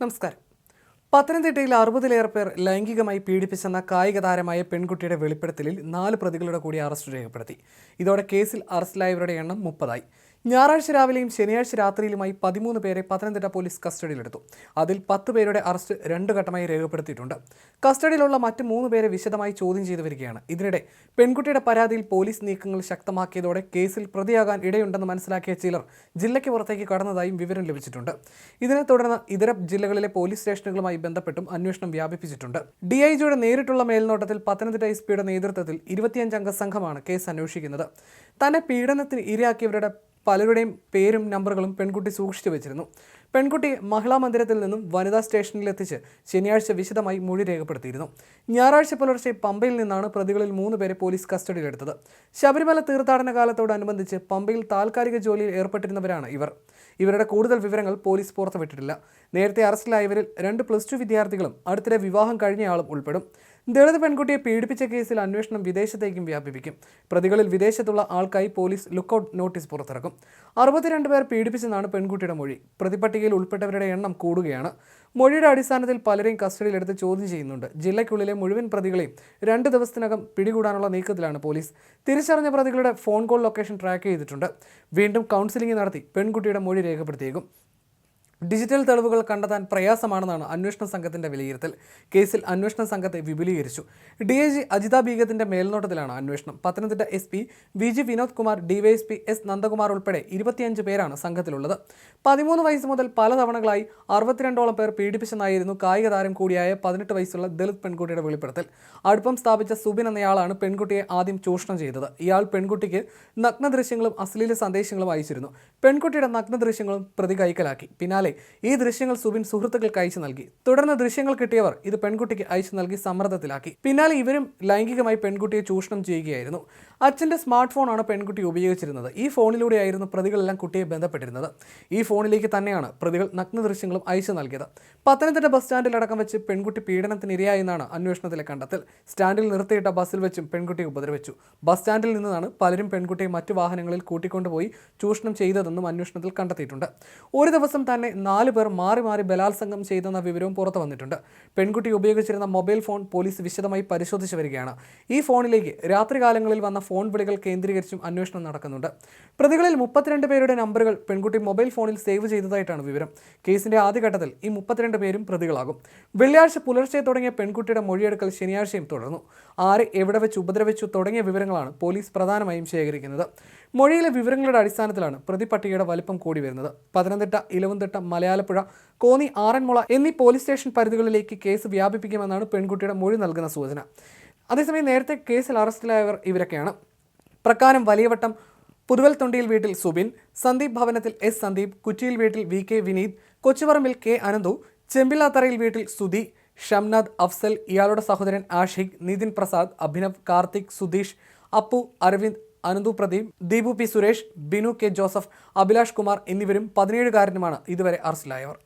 നമസ്കാരം. പത്തനംതിട്ടയിൽ അറുപതിലേറെ പേർ ലൈംഗികമായി പീഡിപ്പിച്ചെന്ന കായിക താരമായ പെൺകുട്ടിയുടെ വെളിപ്പെടുത്തലിൽ നാല് പ്രതികളുടെ കൂടി അറസ്റ്റ് രേഖപ്പെടുത്തി. ഇതോടെ കേസിൽ അറസ്റ്റിലായവരുടെ എണ്ണം മുപ്പതായി. ഞായറാഴ്ച രാവിലെയും ശനിയാഴ്ച രാത്രിയിലുമായി പതിമൂന്ന് പേരെ പത്തനംതിട്ട പോലീസ് കസ്റ്റഡിയിലെടുത്തു. അതിൽ പത്ത് പേരുടെ അറസ്റ്റ് രണ്ട് ഘട്ടമായി രേഖപ്പെടുത്തിയിട്ടുണ്ട്. കസ്റ്റഡിയിലുള്ള മറ്റ് മൂന്ന് പേരെ വിശദമായി ചോദ്യം ചെയ്തു വരികയാണ്. ഇതിനിടെ പെൺകുട്ടിയുടെ പരാതിയിൽ പോലീസ് നീക്കങ്ങൾ ശക്തമാക്കിയതോടെ കേസിൽ പ്രതിയാകാൻ ഇടയുണ്ടെന്ന് മനസ്സിലാക്കിയ ചിലർ ജില്ലയ്ക്ക് പുറത്തേക്ക് കടന്നതായും വിവരം ലഭിച്ചിട്ടുണ്ട്. ഇതിനെ തുടർന്ന് ഇതര ജില്ലകളിലെ പോലീസ് സ്റ്റേഷനുകളുമായി ബന്ധപ്പെട്ടും അന്വേഷണം വ്യാപിപ്പിച്ചിട്ടുണ്ട്. ഡിഐജിയുടെ നേരിട്ടുള്ള മേൽനോട്ടത്തിൽ പത്തനംതിട്ട എസ് പിയുടെ നേതൃത്വത്തിൽ ഇരുപത്തിയഞ്ചംഗ സംഘമാണ് കേസ് അന്വേഷിക്കുന്നത്. തന്നെ പീഡനത്തിന് ഇരയാക്കിയവരുടെ പലരുടെയും പേരും നമ്പറുകളും പെൺകുട്ടി സൂക്ഷിച്ചു വെച്ചിരുന്നു. പെൺകുട്ടി മഹിളാ മന്ദിരത്തിൽ നിന്നും വനിതാ സ്റ്റേഷനിൽ എത്തിച്ച് ശനിയാഴ്ച വിശദമായി മൊഴി രേഖപ്പെടുത്തിയിരുന്നു. ഞായറാഴ്ച പുലർച്ചെ പമ്പയിൽ നിന്നാണ് പ്രതികളിൽ മൂന്ന് പേരെ പോലീസ് കസ്റ്റഡിയിലെടുത്തത്. ശബരിമല തീർത്ഥാടന കാലത്തോടനുബന്ധിച്ച് പമ്പയിൽ താൽക്കാലിക ജോലിയിൽ ഏർപ്പെട്ടിരുന്നവരാണ് ഇവർ. ഇവരുടെ കൂടുതൽ വിവരങ്ങൾ പോലീസ് പുറത്തുവിട്ടിട്ടില്ല. നേരത്തെ അറസ്റ്റിലായവരിൽ രണ്ട് പ്ലസ് ടു വിദ്യാർത്ഥികളും അടുത്തിടെ വിവാഹം കഴിഞ്ഞയാളും ഉൾപ്പെടും. ദളിത് പെൺകുട്ടിയെ പീഡിപ്പിച്ച കേസിൽ അന്വേഷണം വിദേശത്തേക്കും വ്യാപിപ്പിക്കും. പ്രതികളിൽ വിദേശത്തുള്ള ആൾക്കായി പോലീസ് ലുക്കൌട്ട് നോട്ടീസ് പുറത്തിറക്കും. അറുപത്തിരണ്ട് പേർ പീഡിപ്പിച്ചെന്നാണ് പെൺകുട്ടിയുടെ മൊഴി. പ്രതിപട്ടികയിൽ ഉൾപ്പെട്ടവരുടെ എണ്ണം കൂടുകയാണ്. മൊഴിയുടെ അടിസ്ഥാനത്തിൽ പലരെയും കസ്റ്റഡിയിലെടുത്ത് ചോദ്യം ചെയ്യുന്നുണ്ട്. ജില്ലയ്ക്കുള്ളിലെ മുഴുവൻ പ്രതികളെയും രണ്ട് ദിവസത്തിനകം പിടികൂടാനുള്ള നീക്കത്തിലാണ് പോലീസ്. തിരിച്ചറിഞ്ഞ പ്രതികളുടെ ഫോൺ കോൾ ലൊക്കേഷൻ ട്രാക്ക് ചെയ്തിട്ടുണ്ട്. വീണ്ടും കൗൺസിലിംഗ് നടത്തി പെൺകുട്ടിയുടെ മൊഴി രേഖപ്പെടുത്തിയേക്കും. ഡിജിറ്റൽ തെളിവുകൾ കണ്ടെത്താൻ പ്രയാസമാണെന്നാണ് അന്വേഷണ സംഘത്തിന്റെ വിലയിരുത്തൽ. കേസിൽ അന്വേഷണ സംഘത്തെ വിപുലീകരിച്ചു. ഡി ഐ ജി അജിത ബീഗത്തിന്റെ മേൽനോട്ടത്തിലാണ് അന്വേഷണം. Pathanamthitta S P V G Vinod Kumar DySP S Nandakumar ഉൾപ്പെടെ ഇരുപത്തിയഞ്ച് പേരാണ് സംഘത്തിലുള്ളത്. പതിമൂന്ന് വയസ്സ് മുതൽ പല തവണകളായി അറുപത്തിരണ്ടോളം പേർ പീഡിപ്പിച്ചെന്നായിരുന്നു കായിക താരം കൂടിയായ പതിനെട്ട് വയസ്സുള്ള ദളിത് പെൺകുട്ടിയുടെ വെളിപ്പെടുത്തൽ. അടുപ്പം സ്ഥാപിച്ച സുബിൻ എന്നയാളാണ് പെൺകുട്ടിയെ ആദ്യം ചൂഷണം ചെയ്തത്. ഇയാൾ പെൺകുട്ടിക്ക് നഗ്ന ദൃശ്യങ്ങളും അശ്ലീല സന്ദേശങ്ങളും അയച്ചിരുന്നു. പെൺകുട്ടിയുടെ നഗ്ന ദൃശ്യങ്ങളും പ്രതി കൈക്കലാക്കി പിന്നാലെ ഈ ദൃശ്യങ്ങൾ സുബിൻ സുഹൃത്തുക്കൾക്ക് അയച്ചു നൽകി. തുടർന്ന് ദൃശ്യങ്ങൾ കിട്ടിയവർ ഇത് പെൺകുട്ടിക്ക് അയച്ചു നൽകി സമ്മർദ്ദത്തിലാക്കി. പിന്നാലെ ഇവരും ലൈംഗികമായി പെൺകുട്ടിയെ ചൂഷണം ചെയ്യുകയായിരുന്നു. അച്ഛന്റെ സ്മാർട്ട് ഫോണാണ് പെൺകുട്ടി ഉപയോഗിച്ചിരുന്നത്. ഈ ഫോണിലൂടെയായിരുന്നു പ്രതികളെല്ലാം കുട്ടിയെ ബന്ധപ്പെട്ടിരുന്നത്. ഈ ഫോണിലേക്ക് തന്നെയാണ് പ്രതികൾ നഗ്ന ദൃശ്യങ്ങളും അയച്ചു നൽകിയത്. പത്തനംതിട്ട ബസ് സ്റ്റാൻഡിൽ അടക്കം വെച്ച് പെൺകുട്ടി പീഡനത്തിന് ഇരയായെന്നാണ് അന്വേഷണത്തിലെ കണ്ടെത്തൽ. സ്റ്റാൻഡിൽ നിർത്തിയിട്ട ബസ്സിൽ വെച്ചും പെൺകുട്ടിയെ ഉപദ്രവിച്ചു. ബസ് സ്റ്റാൻഡിൽ നിന്നാണ് പലരും പെൺകുട്ടിയെ മറ്റു വാഹനങ്ങളിൽ കൂട്ടിക്കൊണ്ടുപോയി ചൂഷണം ചെയ്തതെന്നും അന്വേഷണത്തിൽ കണ്ടെത്തിയിട്ടുണ്ട്. ഒരു ദിവസം തന്നെ നാല് പേർ മാറി മാറി ബലാത്സംഗം ചെയ്തെന്ന വിവരവും പുറത്തു വന്നിട്ടുണ്ട്. പെൺകുട്ടി ഉപയോഗിച്ചിരുന്ന മൊബൈൽ ഫോൺ പോലീസ് വിശദമായി പരിശോധിച്ചു വരികയാണ്. ഈ ഫോണിലേക്ക് രാത്രികാലങ്ങളിൽ വന്ന ഫോൺ വിളികൾ കേന്ദ്രീകരിച്ചും അന്വേഷണം നടക്കുന്നുണ്ട്. പ്രതികളിൽ മുപ്പത്തിരണ്ട് പേരുടെ നമ്പറുകൾ പെൺകുട്ടി മൊബൈൽ ഫോണിൽ സേവ് ചെയ്തതായിട്ടാണ് വിവരം. കേസിന്റെ ആദ്യഘട്ടത്തിൽ ഈ മുപ്പത്തിരണ്ട് പേരും പ്രതികളാകും. വെള്ളിയാഴ്ച പുലർച്ചെ തുടങ്ങിയ പെൺകുട്ടിയുടെ മൊഴിയെടുക്കൽ ശനിയാഴ്ചയും തുടർന്നു. ആരെ എവിടെ വെച്ച് ഉപദ്രവിച്ചു തുടങ്ങിയ വിവരങ്ങളാണ് പോലീസ് പ്രധാനമായും ശേഖരിക്കുന്നത്. മൊഴിയിലെ വിവരങ്ങളുടെ അടിസ്ഥാനത്തിലാണ് പ്രതിപട്ടികയുടെ വലിപ്പം കൂടി വരുന്നത്. പത്തനംതിട്ട ഇലവന്തിട്ട മലയാലപ്പുഴ കോന്നി ആറന്മുള എന്നീ പോലീസ് സ്റ്റേഷൻ പരിധികളിലേക്ക് കേസ് വ്യാപിപ്പിക്കുമെന്നാണ് പെൺകുട്ടിയുടെ മൊഴി നൽകുന്ന സൂചന. അതേസമയം നേരത്തെ കേസിൽ അറസ്റ്റിലായവർ ഇവരൊക്കെയാണ്. പ്രക്കാരം വലിയവട്ടം പുതുവൽ തൊണ്ടിയിൽ വീട്ടിൽ സുബിൻ സന്ദീപ് ഭവനത്തിൽ എസ് സന്ദീപ് കുറ്റിയിൽ വീട്ടിൽ വി കെ വിനീത് കൊച്ചുപറമ്പിൽ കെ അനന്തു ചെമ്പിലാത്തറയിൽ വീട്ടിൽ സുധി ഷംനാദ് അഫ്സൽ ഇയാളുടെ സഹോദരൻ ആഷിഖ് നിതിൻ പ്രസാദ് അഭിനവ് കാർത്തിക് സുധീഷ് അപ്പു അരവിന്ദ് അനന്തു പ്രദീപ് ദീപു പി സുരേഷ് ബിനു കെ ജോസഫ് അഭിലാഷ് കുമാർ എന്നിവരും പതിനേഴുകാരനുമാണ് ഇതുവരെ അറസ്റ്റിലായവർ.